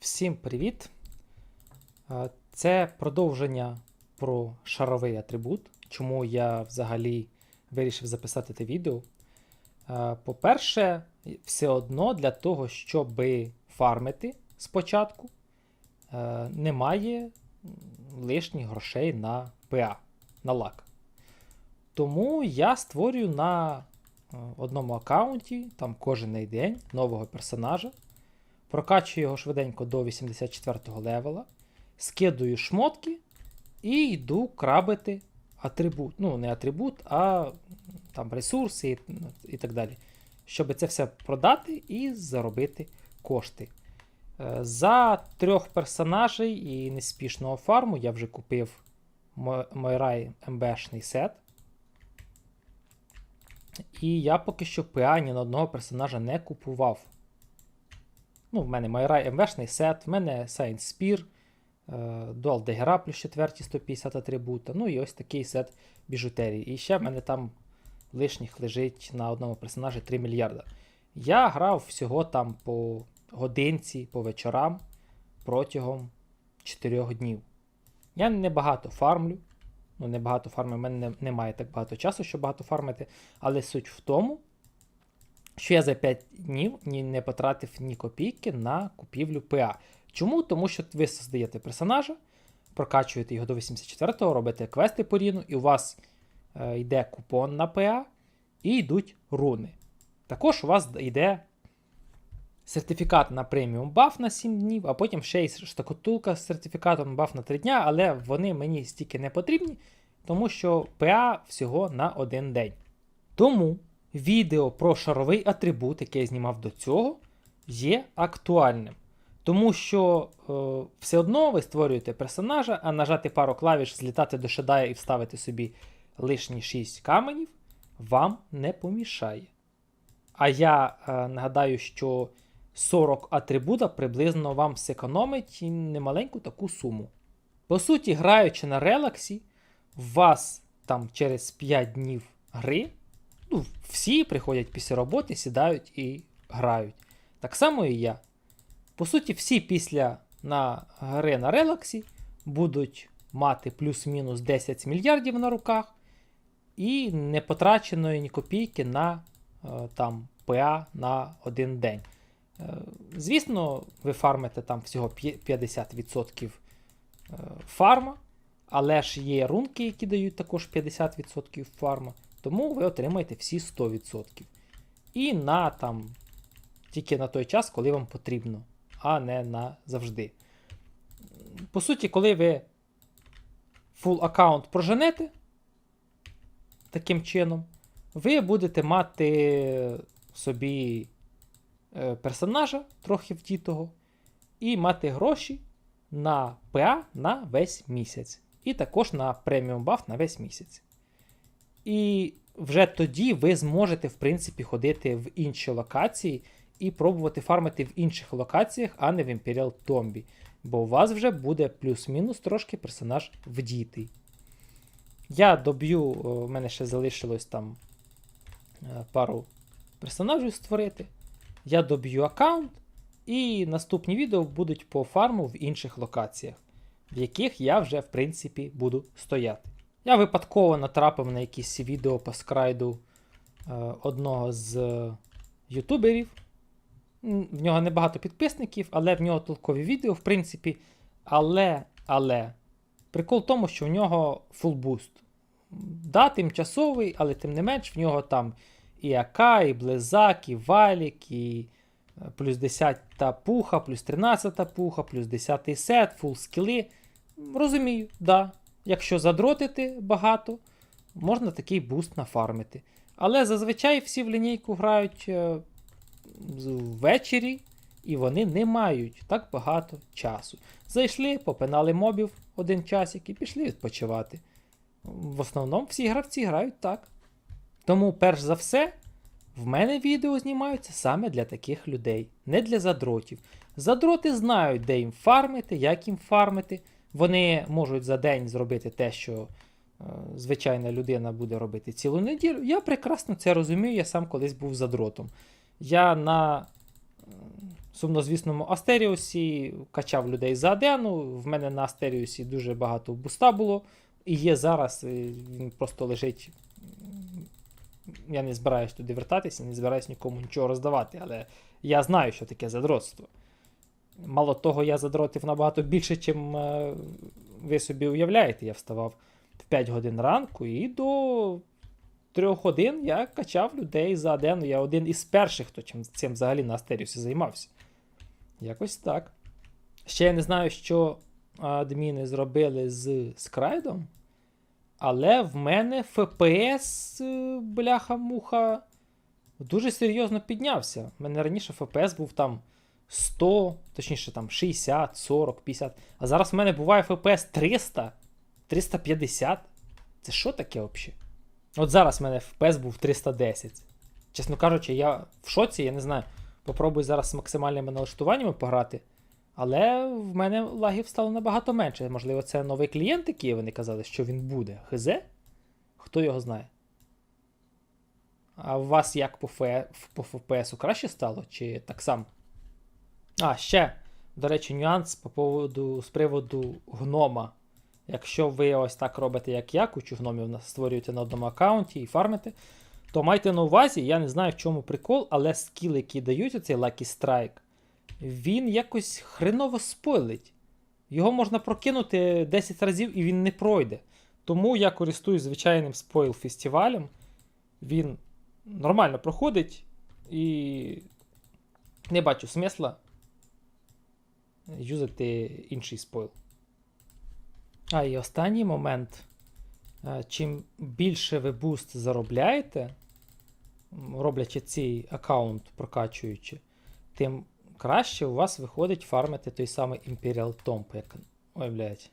Всім привіт! Це продовження про шаровий атрибут, чому я взагалі вирішив записати це відео. По-перше, все одно для того, щоб фармити спочатку, немає лишніх грошей на ПА, на лак. Тому я створюю на одному аккаунті, там кожен день, нового персонажа. Прокачую його швиденько до 84 го левела, скидую шмотки і йду крабити атрибут. Ну, не атрибут, а там ресурси і, і так далі. Щоб це все продати і заробити кошти. Е, За трьох персонажей і неспішного фарму я вже купив Мо- Мойрай МБшний сет. І я поки що ПА ні на одного персонажа не купував. Ну, в мене Майрай МВшний сет, в мене Science Spear, е, Dual Dagger плюс 4 150 атрибута. Ну і ось такий сет біжутерії. І ще в мене там лишніх лежить на одному персонажі 3 мільярда. Я грав всього там по годинці, по вечорам протягом 4 днів. Я небагато фармлю. Ну, небагато фармлю, в мене немає так багато часу, щоб багато фармити. Але суть в тому, що я за 5 днів ні, не потратив ні копійки на купівлю ПА. Чому? Тому що ви создаєте персонажа, прокачуєте його до 84-го, робите квести по ріну, і у вас е, йде купон на ПА, і йдуть руни. Також у вас йде сертифікат на преміум баф на 7 днів, а потім ще й штакотулка з сертифікатом баф на 3 дня, але вони мені стільки не потрібні, тому що ПА всього на один день. Тому відео про шаровий атрибут, яке я знімав до цього, є актуальним. Тому що е, все одно ви створюєте персонажа, а нажати пару клавіш, злітати до шедая і вставити собі лишні 6 каменів вам не помішає. А я е, нагадаю, що 40 атрибута приблизно вам зекономить немаленьку таку суму. По суті, граючи на релаксі, у вас там через 5 днів гри ну, всі приходять після роботи, сідають і грають. Так само і я. По суті, всі після на гри на релаксі будуть мати плюс-мінус 10 мільярдів на руках і не потраченої ні копійки на е, там, ПА на один день. Е, Звісно, ви фармите там всього 50% е, фарма, але ж є рунки, які дають також 50% фарма. Тому ви отримаєте всі 100%. І на там тільки на той час, коли вам потрібно, а не на завжди. По суті, коли ви full аккаунт проженете таким чином, ви будете мати собі е, персонажа трохи вдітого, і мати гроші на ПА на весь місяць. І також на преміум баф на весь місяць. І вже тоді ви зможете, в принципі, ходити в інші локації і пробувати фармити в інших локаціях, а не в Imperial Tomb. Бо у вас вже буде плюс-мінус трошки персонаж вдітий. Я доб'ю, в мене ще залишилось там е, пару персонажів створити. Я доб'ю аккаунт, і наступні відео будуть по фарму в інших локаціях, в яких я вже, в принципі, буду стояти. Я випадково натрапив на якісь відео по скрайду е, одного з ютуберів. В нього небагато підписників, але в нього толкові відео, в принципі. Але, але, прикол в тому, що в нього boost. Да, тимчасовий, але тим не менш, в нього там і АК, і Близак, і Валік, і е, плюс 10 пуха, плюс 13 та пуха, плюс 10 сет, фул скіли. Розумію, да. Якщо задротити багато, можна такий буст нафармити. Але зазвичай всі в лінійку грають е, ввечері, і вони не мають так багато часу. Зайшли, попинали мобів один часик і пішли відпочивати. В основному всі гравці грають так. Тому, перш за все, в мене відео знімаються саме для таких людей, не для задротів. Задроти знають, де їм фармити, як їм фармити. Вони можуть за день зробити те, що е, звичайна людина буде робити цілу неділю. Я прекрасно це розумію, я сам колись був задротом. Я на е, сумнозвісному Астеріусі, качав людей за Адену. В мене на Астеріусі дуже багато буста було. І є зараз, він просто лежить. Я не збираюсь туди вертатися, не збираюсь нікому нічого роздавати, але я знаю, що таке задротство. Мало того, я задротив набагато більше, чим е, ви собі уявляєте. Я вставав в 5 годин ранку і до 3 годин я качав людей за день. Я один із перших, хто чим цим взагалі на Астеріусі займався. Якось так. Ще я не знаю, що адміни зробили з скрайдом, але в мене FPS, е, бляха-муха, дуже серйозно піднявся. У мене раніше FPS був там 100, точніше там 60, 40, 50. А зараз в мене буває FPS 300, 350. Це що таке взагалі? От зараз в мене FPS був 310. Чесно кажучи, я в шоці, я не знаю. Попробую зараз з максимальними налаштуваннями пограти. Але в мене лагів стало набагато менше. Можливо, це новий клієнт, який вони казали, що він буде. ХЗ? Хто його знає? А у вас як по, FPS краще стало, чи так само? А, ще, до речі, нюанс по поводу, з приводу гнома. Якщо ви ось так робите, як я, кучу гномів створюєте на одному аккаунті і фармите, то майте на увазі, я не знаю, в чому прикол, але скіл, який дають оцей Lucky Strike, він якось хреново спойлить. Його можна прокинути 10 разів і він не пройде. Тому я користуюсь звичайним спойл фестивалем. Він нормально проходить і не бачу смисла юзати інший спойл. А і останній момент. Чим більше ви буст заробляєте, роблячи цей аккаунт, прокачуючи, тим краще у вас виходить фармити той самий Imperial Tomb, як. Ой, блядь.